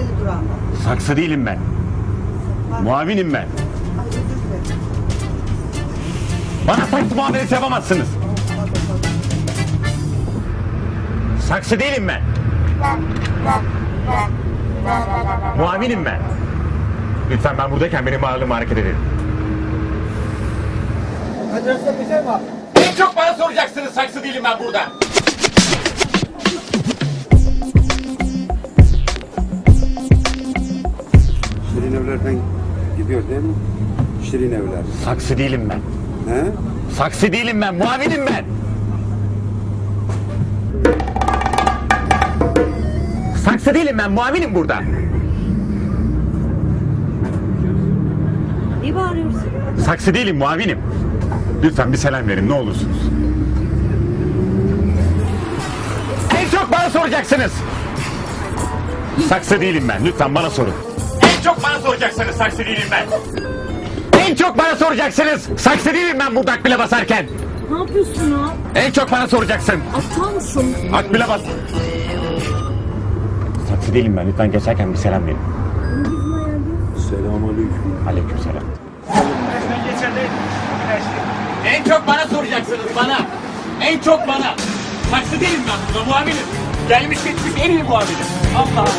Kuleli durağında. Saksı değilim ben. Muavinim ben. Ay özür dilerim. Bana saksı muamelesi yapamazsınız. Pardon pardon. Saksı değilim ben. Muavinim ben. Lütfen ben buradayken benim ağırlığımı hareket edin. Adreste bir şey var. En çok bana soracaksınız saksı değilim ben burada. Evlerden gidiyor değil mi? Şirin evler. Saksı değilim ben. He? Saksı değilim ben. Muavinim ben. Saksı değilim ben. Muavinim burada. Niye bağırıyorsun? Saksı değilim. Muavinim. Lütfen bir selam verin ne olursunuz. En çok bana soracaksınız. Saksı değilim ben. Lütfen bana sorun. En çok bana soracaksınız. Saksı değilim ben. En çok bana soracaksınız. Saksı değilim ben burada akbile basarken. Ne yapıyorsun ya? En çok bana soracaksın. Aptal mısın? Akbile bas. Saksı değilim ben. Lütfen geçerken bir selam verin. Selamünaleyküm. Aleyküm selam. Resmen geçerli. En çok bana soracaksınız bana. En çok bana. Saksı değilim ben burada muhabirim. Gelmiş geçmiş en iyi muhabirim. Allah Allah.